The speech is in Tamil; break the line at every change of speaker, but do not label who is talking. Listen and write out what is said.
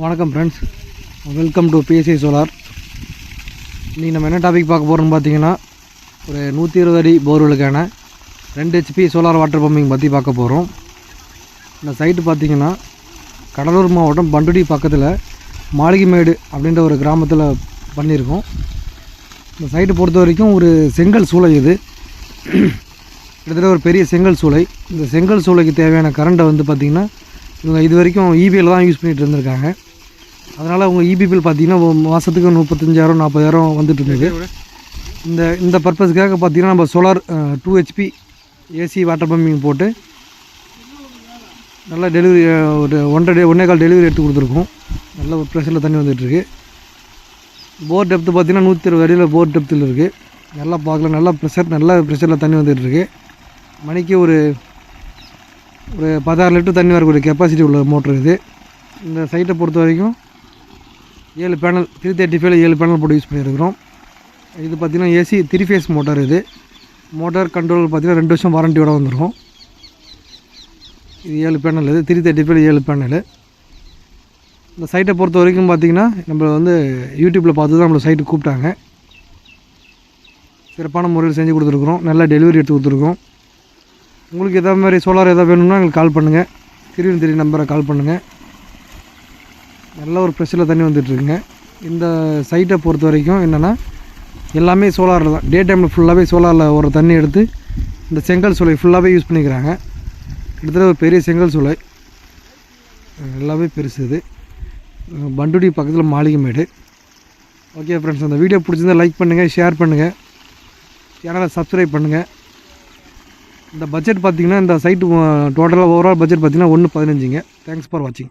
வணக்கம் friends welcome to B S C solar இன்றைக்கி நம்ம என்ன டாபிக் பார்க்க போகிறோம்னு பார்த்தீங்கன்னா ஒரு நூற்றி இருபது அடி போர்வெலுக்கான ரெண்டு ஹெச்பி சோலார் வாட்டர் பம்பிங் பற்றி பார்க்க போகிறோம் இந்த சைட்டு பார்த்தீங்கன்னா கடலூர் மாவட்டம் பண்டுடி பக்கத்தில் மாளிகைமேடு அப்படின்ற ஒரு கிராமத்தில் பண்ணியிருக்கோம். இந்த சைட்டு பொறுத்த வரைக்கும் ஒரு செங்கல் சூளை இது. கிட்டத்தட்ட ஒரு பெரிய செங்கல் சூளை. இந்த செங்கல் சூளைக்கு தேவையான கரண்ட்டை வந்து பார்த்திங்கன்னா இவங்க இது வரைக்கும் இபிஎல் தான் யூஸ் பண்ணிகிட்டு இருந்திருக்காங்க. அதனால் அவங்க இபி பில் பார்த்தீங்கன்னா மாதத்துக்கு முப்பத்தஞ்சாயிரம் நாற்பதாயிரம் வந்துட்டு இருந்தது. இந்த இந்த பர்பஸ்க்காக பார்த்தீங்கன்னா நம்ம solar two HP AC water pumping போட்டு நல்லா டெலிவரி ஒரு ஒன்றரை டே ஒன்றே கால் டெலிவரி எடுத்து கொடுத்துருக்கோம். நல்ல ஒரு ப்ரெஷரில் தண்ணி வந்துட்டுருக்கு போர் டெப்த்து பார்த்தீங்கன்னா நூற்றி இருபது அடியில் போர் டெப்த்தில் இருக்குது நல்லா பார்க்கலாம் நல்லா ப்ரெஷர் நல்ல ப்ரெஷரில் தண்ணி வந்துட்டுருக்கு மணிக்கு ஒரு ஒரு பதினாறு லிட்டர் தண்ணி வரக்கூடிய கெப்பாசிட்டி உள்ள மோட்ரு இது. இந்த சைட்டை பொறுத்த வரைக்கும் ஏழு பேனல் த்ரீ தேர்ட்டி ஃபைவ்ல ஏழு பேனல் போட்டு யூஸ் பண்ணியிருக்கிறோம். இது பார்த்திங்கன்னா ஏசி த்ரீ ஃபேஸ் மோட்டார் இது. மோட்டார் கண்ட்ரோல் பார்த்திங்கன்னா ரெண்டு வருஷம் வாரண்டியோட வந்துடும் இது ஏழு பேனல் இது த்ரீ தேர்ட்டி ஃபைவ்ல ஏழு பேனல் இந்த சைட்டை பொறுத்த வரைக்கும் பார்த்திங்கன்னா நம்ம வந்து யூடியூப்பில் பார்த்து தான் நம்மளை சைட்டு கூப்பிட்டாங்க. சிறப்பான முறையில் செஞ்சு கொடுத்துருக்குறோம். நல்லா டெலிவரி எடுத்து கொடுத்துருக்கோம் உங்களுக்கு எதாவது மாதிரி சோலார் எதாவது வேணும்னா எங்களுக்கு கால் பண்ணுங்கள் திடீர்னு நம்பரை கால் பண்ணுங்கள் நல்ல ஒரு ப்ரெஷரில் தண்ணி வந்துட்டுருக்குங்க இந்த சைட்டை பொறுத்த வரைக்கும் என்னென்னா எல்லாமே சோலாரில் தான். டே டைமில் ஃபுல்லாகவே சோலாரில் ஒரு தண்ணி எடுத்து இந்த செங்கல் சூளை ஃபுல்லாகவே யூஸ் பண்ணிக்கிறாங்க. கிட்டத்தட்ட ஒரு பெரிய செங்கல் சூளை. எல்லாமே பெருசு இது. பண்டுடி பக்கத்தில் மாளிகை மேடு. ஓகே ஃப்ரெண்ட்ஸ் அந்த வீடியோ பிடிச்சிருந்தா லைக் பண்ணுங்கள் ஷேர் பண்ணுங்கள் சேனலை சப்ஸ்கிரைப் பண்ணுங்கள் இந்த பட்ஜெட் பார்த்திங்கன்னா இந்த சைட்டு டோட்டலாக ஓவரால் பட்ஜெட் பார்த்திங்கன்னா ஒன்று பதினஞ்சுங்க. தேங்க்ஸ் ஃபார் வாட்சிங்